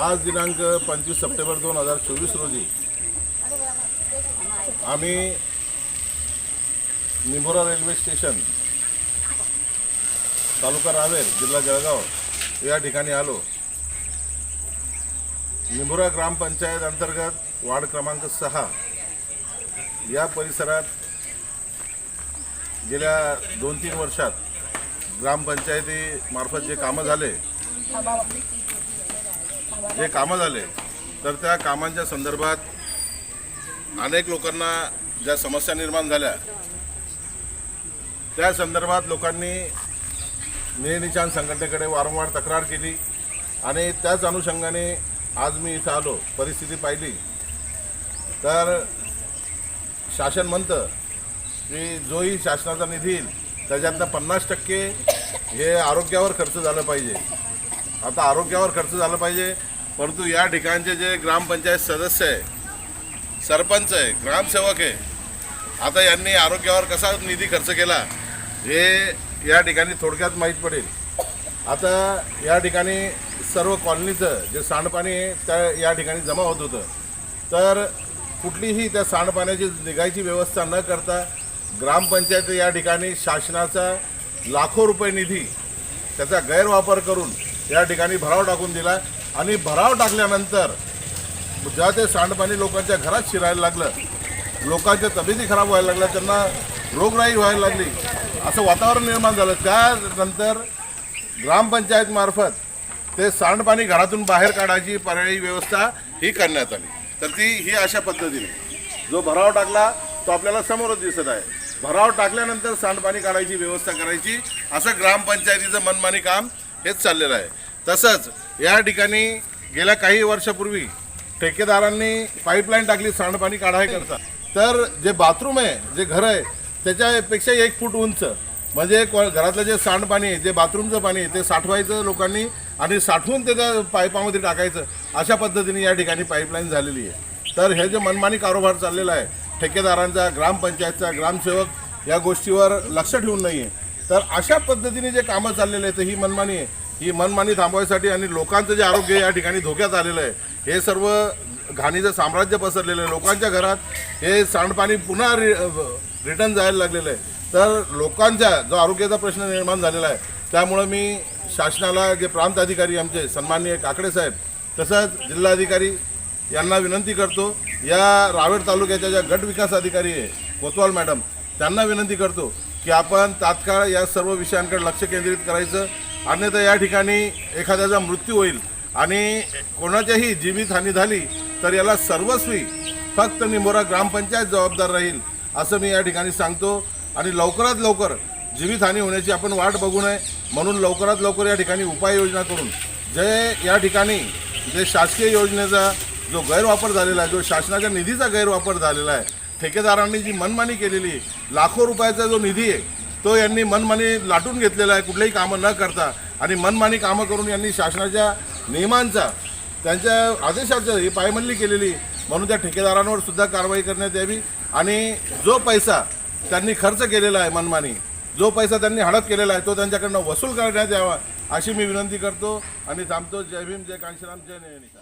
आज दिनांक पंचवीस सप्टेंबर दोन हजार चोवीस रोजी आम्ही निभोरा रेल्वे स्टेशन तालुका रावेर जिल्हा जळगाव या ठिकाणी आलो. निभोरा ग्रामपंचायत अंतर्गत वार्ड क्रमांक सहा या परिसरात गेल्या दोन तीन वर्षात ग्रामपंचायतीमार्फत जे कामं झाले जे कामं झाले तर त्या कामांच्या संदर्भात अनेक लोकांना ज्या समस्या निर्माण झाल्या त्या संदर्भात लोकांनी निळनिशान संघटनेकडे वारंवार तक्रार केली आणि त्याच अनुषंगाने आज मी इथं आलो परिस्थिती पाहिली. तर शासन म्हणतं की जोही शासनाचा निधी येईल त्याच्यातनं पन्नास टक्के हे आरोग्यावर खर्च झालं पाहिजे. आता आरोग्यावर खर्च झालं पाहिजे परंतु या ठिकाणचे जे ग्रामपंचायत सदस्य आहे सरपंच आहे ग्रामसेवक आहे आता यांनी आरोग्यावर कसा निधी खर्च केला हे या ठिकाणी थोडक्यात माहीत पडेल. आता या ठिकाणी सर्व कॉलनीचं जे सांडपाणी आहे त्या या ठिकाणी जमा होत होतं. तर कुठलीही त्या सांडपाण्याची निघायची व्यवस्था न करता ग्रामपंचायत या ठिकाणी शासनाचा लाखो रुपये निधी त्याचा गैरवापर करून या ठिकाणी भराव टाकून दिला. आणि भराव टाकल्यानंतर जेव्हा ते सांडपाणी लोकांच्या घरात शिरायला लागलं लोकांच्या तब्येती खराब व्हायला लागल्या त्यांना रोगराई व्हायला लागली असं वातावरण निर्माण झालं. त्यानंतर ग्रामपंचायतमार्फत ते सांडपाणी घरातून बाहेर काढायची पर्यायी व्यवस्था ही करण्यात आली. तर ती ही अशा पद्धतीने जो भराव टाकला तो आपल्याला समोरच दिसत आहे. भराव टाकल्यानंतर सांडपाणी काढायची व्यवस्था करायची. असं ग्रामपंचायतीचं मनमानी काम हेच चाललेलं आहे. तसंच या ठिकाणी गेल्या काही वर्षापूर्वी ठेकेदारांनी पाईपलाईन टाकली सांडपाणी काढायकरता तर जे बाथरूम आहे जे घर आहे त्याच्यापेक्षा एक फूट उंच. म्हणजे घरातलं जे सांडपाणी आहे जे बाथरूमचं पाणी आहे ते साठवायचं लोकांनी आणि साठवून ते त्या पाईपामध्ये टाकायचं. अशा पद्धतीने या ठिकाणी पाईपलाईन झालेली आहे. तर हे जे मनमानी कारोबार चाललेला आहे ठेकेदारांचा ग्रामपंचायतचा ग्रामसेवक या गोष्टीवर लक्ष ठेवून नाही आहे तर अशा पद्धतीने जे कामं चाललेले आहेत ही मनमानी आहे. ही मनमानी थांबवायसाठी आणि लोकांचं जे आरोग्य या ठिकाणी धोक्यात आलेलं आहे हे सर्व घाणीचं साम्राज्य पसरलेलं आहे. लोकांच्या घरात हे सांडपाणी पुन्हा रि रिटर्न जायला लागलेलं आहे. तर लोकांच्या जो आरोग्याचा प्रश्न निर्माण झालेला आहे त्यामुळं मी शासनाला जे प्रांत अधिकारी आमचे सन्माननीय काकडे साहेब तसंच जिल्हाधिकारी यांना विनंती करतो या रावेर तालुक्याच्या ज्या गट विकास अधिकारी आहे कोतवाल मॅडम त्यांना विनंती करतो की आपण तात्काळ या सर्व विषयांकडे लक्ष केंद्रित करायचं. अन्यथा या ठिकाणी एखाद्याचा मृत्यू होईल आणि कोणाच्याही जीवितहानी झाली तर याला सर्वस्वी फक्त निंबोरा ग्रामपंचायत जबाबदार राहील असं मी या ठिकाणी सांगतो. आणि लवकरात लवकर जीवितहानी होण्याची आपण वाट बघू नये म्हणून लवकरात लवकर या ठिकाणी उपाययोजना करून जे या ठिकाणी जे शासकीय योजनेचा जो गैरवापर झालेला आहे जो शासनाच्या निधीचा गैरवापर झालेला आहे ठेकेदारांनी जी मनमानी केलेली लाखो रुपयाचा जो निधी आहे तो यांनी मनमानी लाटून घेतलेला आहे कुठलेही कामं न करता. आणि मनमानी कामं करून यांनी शासनाच्या नियमांचा त्यांच्या आदेशाचं ही पायमल्ली केलेली. म्हणून त्या ठेकेदारांवर सुद्धा कारवाई करण्यात यावी. आणि जो पैसा त्यांनी खर्च केलेला आहे मनमानी जो पैसा त्यांनी हडप केलेला आहे तो त्यांच्याकडनं वसूल करण्यात यावा अशी मी विनंती करतो. आणि थांबतो. जय भीम जय कांशीराम जय नयनिका